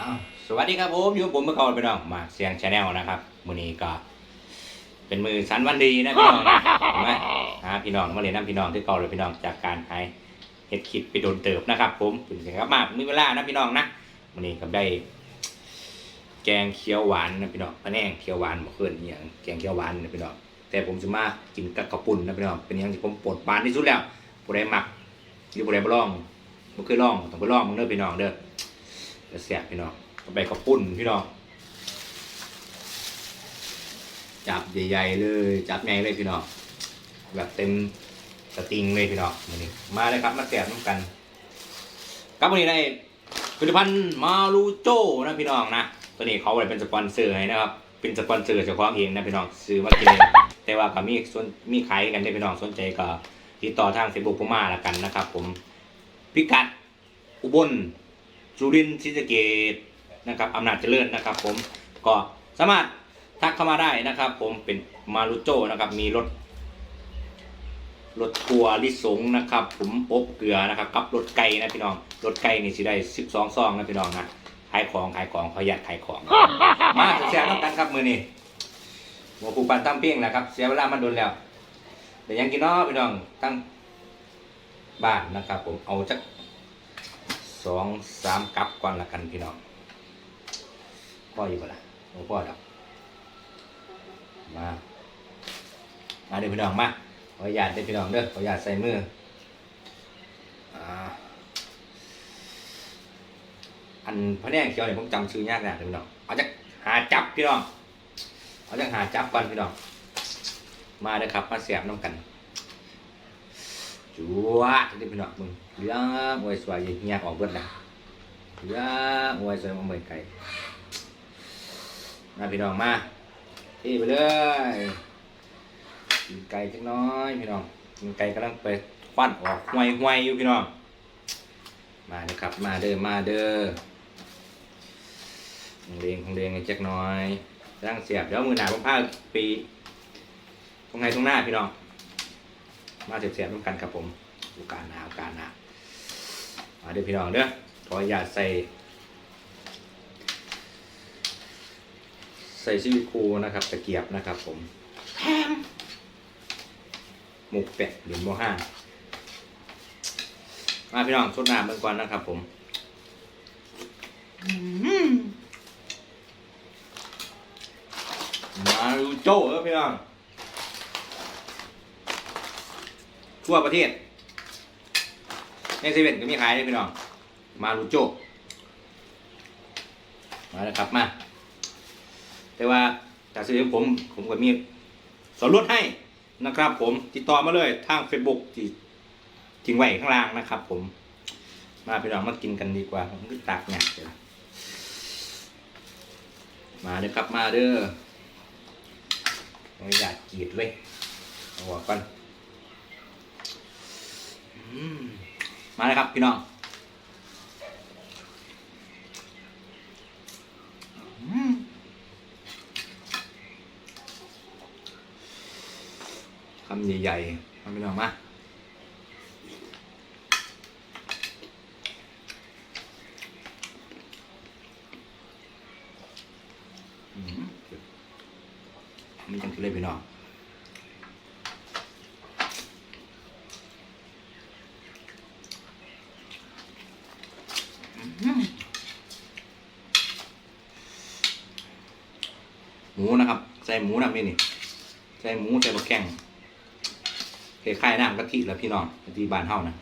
อ้าวสวัสดีครับผมอยู่กับผมเมื่อก่อนพี่น้องมาเสียงชาแนลนะครับมื้อนี้ก็ เป็นมือสันวันดีนะพี่น้องนะเห็นไหมหาพี่น้องมาเรียนน้ำพี่น้องที่เก่าเลยพี่น้องจากการหายเฮ็ดคลิปไปโดนเติบนะครับ ผมเป็นเสียงครับมากมีเวลานะพี่น้องนะมื้อนี้ก็ได้ แกงเขียวหวานนะพี่น้องพะแนงเขียวหวานบ่เคยอหย่างแกงเขียวหวานนะพี่น้องแต่ผมจะมากินกับข้าวปุ้นนะพี่น้องเป็นอย่างที่ผมปรดปานที่สุดแล้วผู้ใดมักหรือผู้ใดบ่ลองบ่เคยลองต้องไปลองมึงเด้อพี่น้องเด้อ จะแสบพี่น้องก็ไปกับปุ้นพี่น้องจับใหญ่ๆเลย จับใหญ่เลยพี่น้องแบบเต็มสตริงเลยพี่น้องมานี่มาเลยครับมาแสบน้ำกัน ครับวันนี้ได้ผลิตภัณฑ์มารูโจนะพี่น้องนะตัวนี้เขาเลยเป็นสปอนเซอร์ให้นะครับเป็นสปอนเซอร์เฉพาะเองนะพี่น้องซื้อมากินเองแต่ว่าก็มีส่วนมีขายกันได้พี่น้องสนใจก็ติดต่อทางเฟซบุ๊กผมมาละกันนะครับ ผมพิกัดอุบล สุรินทร์ศรีสะเกดนะครับอำนาจเจริญนะครับ ผมก็สามารถทักเข้ามาได้นะครับ ผมเป็นมารุโจนะครับมีรถรถทัวร์ลิสงนะครับ ผมอบเกลือนะครับกับรถไก่นะพี่น้องรถไก่นี่สิได้สิบสองซองนะพี่น้องนะขายของขายของขออนุญาตขายของมาแชร์น้ำกันครับมือนี้หัวปูปันตั้มเปี้ยงนะครับ เสียเวลามาโดนแล้วเดี๋ยวยังกินเนาะพี่น้องตั้งบ้านนะครับ ผมเอาจัก สองสามกับก่อนละกันพี่น้องพ่ออยู่ปะล่ะโอ้พ่อดอกมามาเดี๋ยวพี่น้องมาขออนุญาตเด้พี่น้องเด้อขออนุญาตใส่มืออ่าอันพระแนงเขียวเนี่ยผมจำชื่อยากนะเดี๋ยวพี่น้องเอาจากหาจับพี่น้องเอาจากหาจับก่อนพี่น้องมาเด้อครับมาเสียบน้ำกัน จัวเดี๋ยวพี่น้องมึงเหลือมวยสวยเงียบออกเบิดแล้วเหลือวยสวยมาเมื่อยไก่มาพี่น้องมาที่ไปเลยกินไก่จักน้อยพี่น้องกินไก่กำลังไปควันออกห่วยห่วยอยู่พี่น้องมาเด้อครับมาเด้อมาเด้อของเลงของเลงจักน้อยร่างเสียบเดี๋ยวมือหนาผมพาปีตรงไหนตรงหน้าพี่น้อง มาเสียบๆร่วมกันครับผมโอกาสหนาโอกาสหนามาเดี๋ยวพี่น้องเด้อขออนุญาตใส่ ใส่ซิลิโคนนะครับตะเกียบนะครับ ผมแถมหมุกเป็ดเหรียญโมห้ามาพี่น้องสดน้ำเบิ่งก่อนนะครับ ผมอื้อหือมาดูโจ้เออพี่น้อง ทั่วประเทศในเซเว่นก็มีขายเลยพี่น้องมาลูโจมาแล้วครับมา แต่ว่าจากซื้อผม ผมก็มีส่วนลดให้นะครับผมติดต่อมาเลยทาง Facebook ที่ทิ้งไว้ข้างล่างนะครับผม มาพี่น้องมากินกันดีกว่าผมก็ตากเนี่ยเดี๋ยมาเด้อครับมาเด้อไม่อยากกีดเลยเอาหัวก่อน มาเลยครับพี่น้องคำใหญ่ๆมาพี่น้องมาอืมนี่จังคือเลยพี่น้อง ห มูนะครับ ใส่หมูนะพี่นี่ ใส่หมูใส่บะแข้งคล้ายๆน้ำกะทิแล้วพี่น้องกะทิบานเฮานะ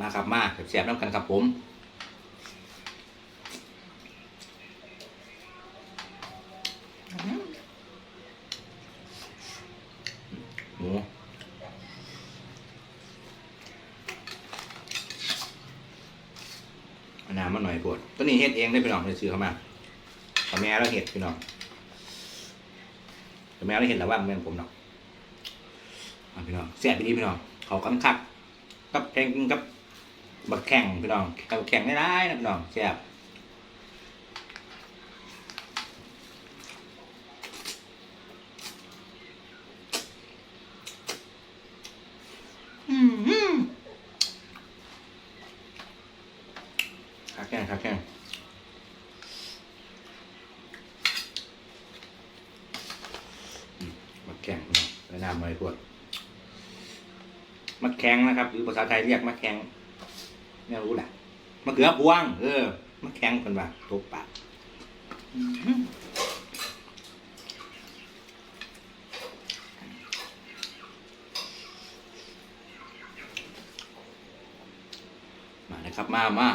มาครับมาเสียบๆน้ำกันครับผม หมูเอาน้ำมาหน่อยปวด ตัวนี้เฮ็ดเองได้พี่น้องไปซื้อเข้ามาแต่แม่แล้วเห็ดพี่น้องแต่แม่แล้วเห็ดแล้วว่ามันเป็นผมเนาะเอาพี่น้องเสียบไปดีพี่น้องเขากำคักกับแข่งกับบักแข่งพี่น้องกับแข่งได้ได้นะพี่น้องเสียบแค่อืมมักแข็งไปน้ำมาให้ พวกมักแข็งนะครับ หรือภาษาไทยเรียกมักแข็งไม่รู้แหละมะเขือพวง เออมักแข็งคนว่าตบปากมานะครับมามา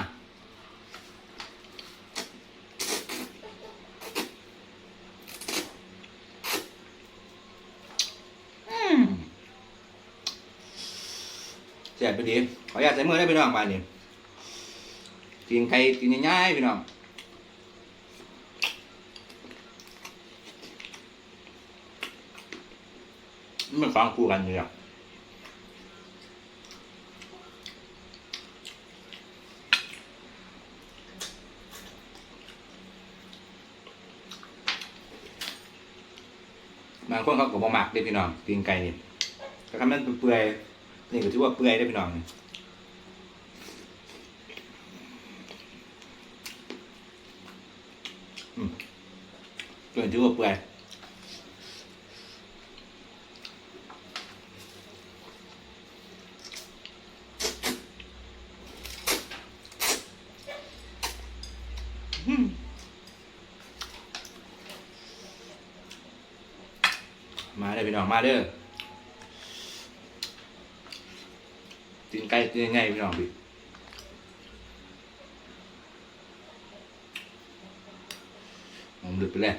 สียบไปดีขออยากใส่มือได้พี่น้องบานนี้กินไข่กินง่ายๆพี่น้องมันฟังคู่กันอยู่แล้วบางคนเขาก็บ่มักเด้พี่น้องกินไก่นี่แต่คำนั้นเปื่อย นี่ก็ถือว่าเปื่อยได้พี่น้องอืมเปื่อยถือว่าเปื่อยมาเด้อพี่น้องมาเด้อกินไก่กิน ยังไงพี่น้องพี่ผมดึกไปเลย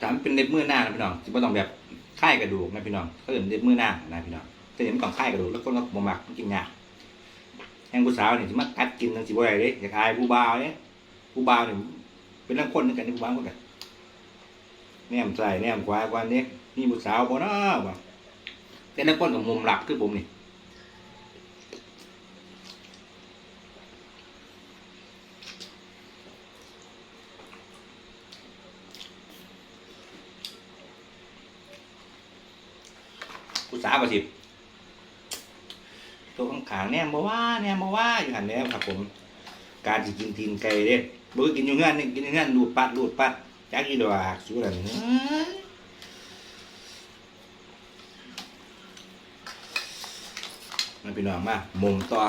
ถามเป็นเล็บมือหน้านะพี่น้องที่ว่าต้องแบบค่ายกระดูกนะพี่น้องเขาเรียกเล็บมือหน้านะพี่น้อง แต่เห็นมันต้องค่ายกระดูกแล้วคนก็บ่มักมันกินยากแห้งผู้สาวเนี่ยที่มากัดกินทั้งสิบ่ได้เด้อยากอายผู้บ่าวเนี่ยผู้บ่าวเนี่ยเป็นเรื่องคนนึงกันที่ผู้บ่าวคนกันแนมใส่แนมขวากว่านี้มีผู้สาวบ่เนาะบ่แต่ละคนกับมุมหลักคือผมนี่ผู้สาวก็สิ ตัวข้างขางๆแนมบ่ว่าแนมบ่ว่าอยู่หันแหล้วครับ ผม การสิกินตีนไก่เด้บ่คือกินอยู่เฮือนนี่กินอยู่เฮือนรูดปัดรูดปัดจักอีดอกสู้แล้วนี่มาพี่น้องมามุมต่อ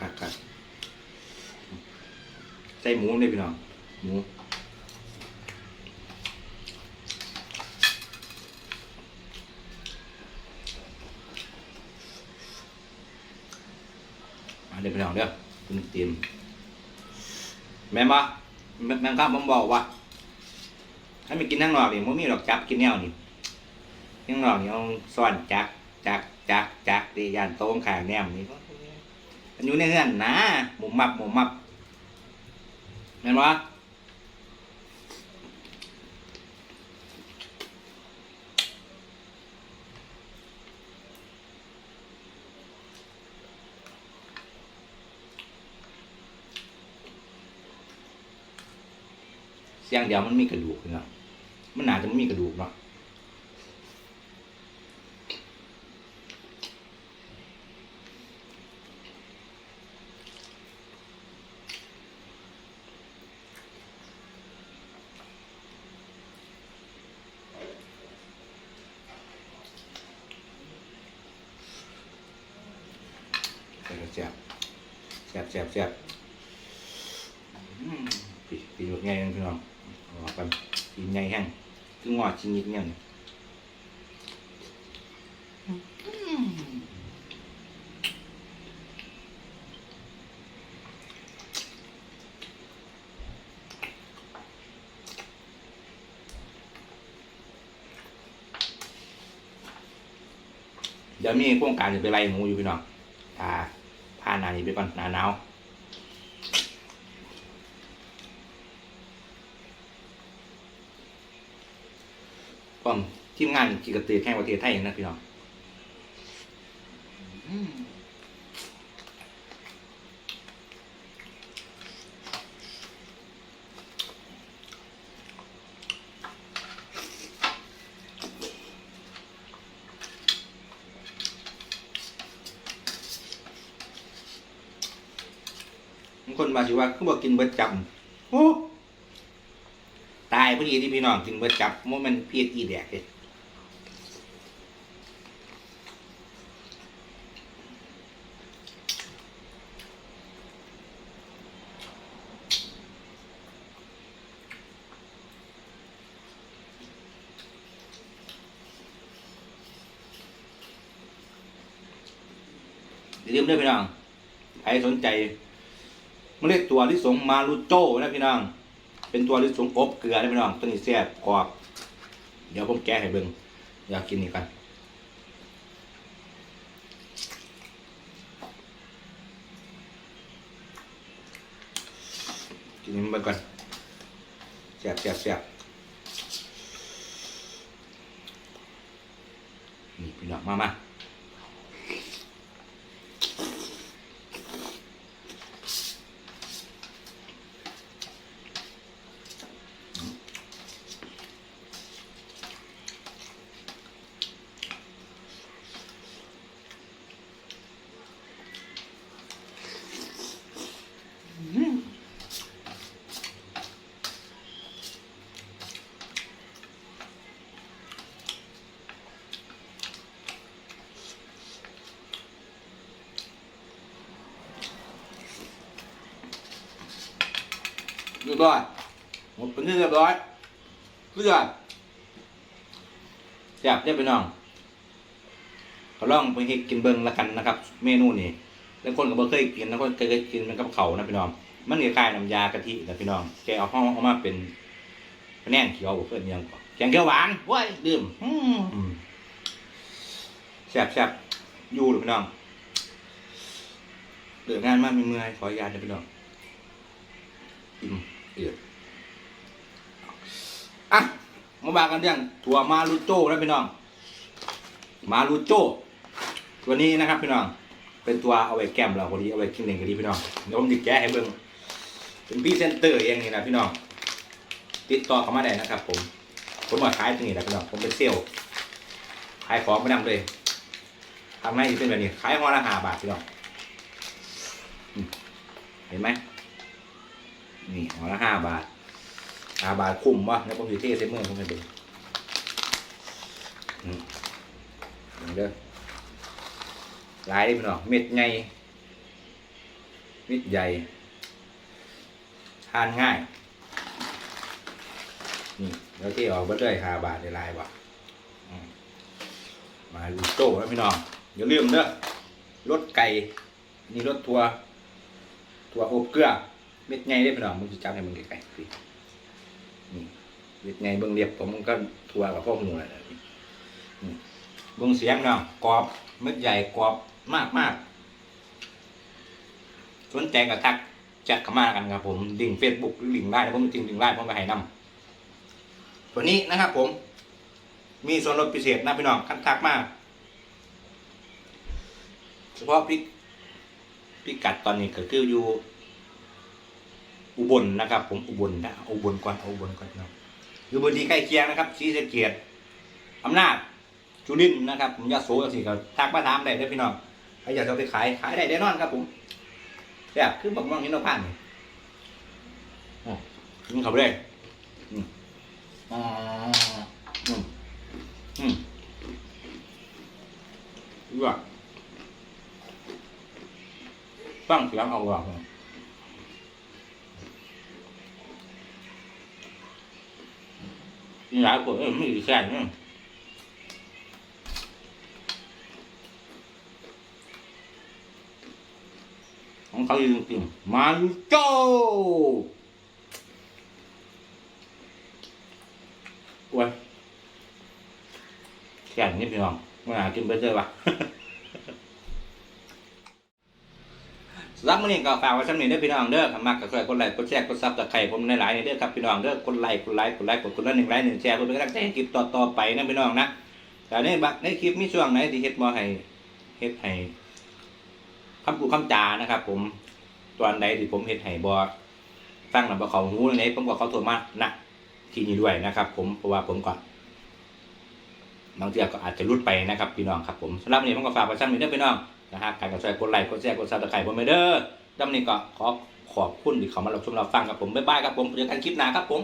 คักคักคักใส่หมูเลยพี่น้อง หมูเดี๋ยวพี่น้องเด้อคุณเตรียมแม่นบ่แม่แม่นครับผมบอกว่าให้ไปกินทั้งนอกนี่มันมีดอกจับกินแนวนี่ทั้งนอกนี่เอาซ่อนจักจักจักจักดียานโต้งขางแนมนี่ มันอยู่ในเฮือนนะหมุมมับหมุมมับแม่นบ่เสียงเดียวมันมีกระดูกเนาะมันหนาจะไม่มีกระดูกเนาะ แซ่บแซ่บแซ่บแซ่บแซ่บอืมปีปีหยดไงพี่น้องออกกันปีไงแห้งคืองอดชิ้นนิดเนี่ยนี่เดี๋ยวมีโครงการจะไปไล่หมูอยู่พี่น้องพาพาหนา นานี้ ไปก่อนหนาหนาวป้อมทีมงานกีกระตือแข่งประเทศไทยนะพี่น้อง คนมาสิว่าคือบอกกินเบิดจับโอ้ตายพอดีที่พี่น้องกินเบิดจับโมมันเพียดอีแดกเลยอย่าลืมด้วยพี่น้องใครสนใจ เรียกตัวลิสงมารูโจ้นะพี่น้องเป็นตัวลิสงอบเกลือนะพี่น้องตัวนี้แซ่บกรอบเดี๋ยวผมแกะให้เบิ่งอยากกินนี่กันกินมันเบิ่งก่อนแซ่บแซ่บแซ่บนี่พี่น้องมามา ยบร้อยหมดเป็นที่เรียบร้อยเพื่อแซ่บเรียบไปน้องก็ลองไปให้กินเบิ้งละกันนะครับ เมนูนี้แล้วคนก็บ่เคยกินแล้วคนเคยกินมันกับเขานะพี่น้อง มันคล้ายๆน้ำยากะทินะพี่น้องแกเอาห้องเอามาเป็นแนงเขียวเพื่อนยังก่อนแกงเขียวหวานเว้ยดื่มแซ่บแซ่บอยู่เลยพี่น้องเดือดงานมากมีเมื่อยขออนุญาตนะพี่น้องอิ่ม อะมาบากันเรื่องถั่วมารูโจ้นะพี่น้อง มารูโจ้ตัวนี้นะครับพี่น้อง เป็นตัวเอาไว้แก้มเราพอดีเอาไว้กินเองก็ดีพี่น้องเดี๋ยวผมจะแกะให้เบิ่งเป็นพรี่เซนเตอร์เองนี่นะพี่น้องติดต่อเข้ามาได้นะครับ ผม ผมมาขายตรงนี้แหละพี่น้องผมเป็นเซลล์ขายของไม่นำเลยทำให้เป็นแบบนี้ขายห่อละห้าบาทพี่น้องเห็นไหม นี่หัวละห้าบาทห้าบาทคุ้มวะแล้วผมอยู่ที่เซมเมอร์ผมไปดูอืมเด้อลายนี่พี่น้องเม็ดใหญ่เม็ดใหญ่ ทานง่าย นี่แล้วที่ออกมาเลยห้าบาทในลายว่ะมมาลูโต้แล้วพี่น้องอย่าลืมเด้อรถไก่นี่รถทัวร์ทัวร์อบเกลือ เม็ดไงได้พี่น้องมึงจะจับให้มึงไกลๆสินี่เม็ดไงเบิ่งเรียบผมมันก็ทัวกับพวกหนูแหละนี่นี่เบิ่งเสียงเนาะกรอบเม็ดใหญ่กรอบมากมากสนใจกับทักแชทเข้ามากันครับผมลิงเฟซบุ๊กหรือลิงไลน์ผมจริงลิงไลน์ผมก็ให้นำตัวนี้นะครับ ผม มีส่วนลดพิเศษนะพี่น้องคันทักมากเฉพาะพริกพิกัดตอนนี้ก็คืออยู่ อุบลนะครับ ผมอุบลนะอุบลก่อนอุบลก่อนนะครับอยู่บนที่ใกล้เคียงนะครับศรีสะเกียดอำนาจจุลินนะครับ ผมยาโสจังสิก็ทักมาถามได้เด้อพี่น้องใครอยากจะไปขายขายได้แน่นอนครับ ผมแบบคือบักม่วงหินนกพันธุ์นี่อ๋อกินเขาไปเลยอืมอ๋ออืมอืมว่าฟังเสียงเอาว่า นี่หลายคนเอ้ยไม่แค่นี้ของเขาจริงๆมาลูโจ้โอ้ยแค่นี้พี่น้องไม่น่ากินไปเจอวะ รับมื้อนี้ก็ฝากไว้สำนี้เด้อพี่น้องเด้อถ้ามักก็ช่วยกดไลค์กดแชร์กดซับสไครต์ผมหลายๆเด้อครับพี่น้องเด้อกดไลค์กดไลค์กดไลค์กดคนละหนึ่งไลค์หนึ่งแชร์เพื่อเป็นกำลังใจให้คลิปต่อๆไปนะพี่น้องนะแต่ในบักในคลิปมีช่วงไหนที่เฮ็ดบ่ให้เฮ็ดให้คำพูคำจานะครับ ผมตอนใดที่ผมเฮ็ดให้บ่ฟังแล้วบ่เขาหูไหนผมก็ขอโทษมาณที่นี้ด้วยนะครับ ผมเพราะว่าผมก็บางทีก็อาจจะรุดไปนะครับพี่น้องครับผมสำหรับวันนี้ผมก็ฝากไว้ซ้ำนี้เด้อพี่น้อง นะฮะการกดแชร์กดไลค์กดแชร์กดซับสไครต์ผมไปเด้อดัมนี้ก็ขอขอบคุณที่เขามารับชมเราฟังกับผมบ๊ายบายครับผมเจอกันคลิปหน้าครับผม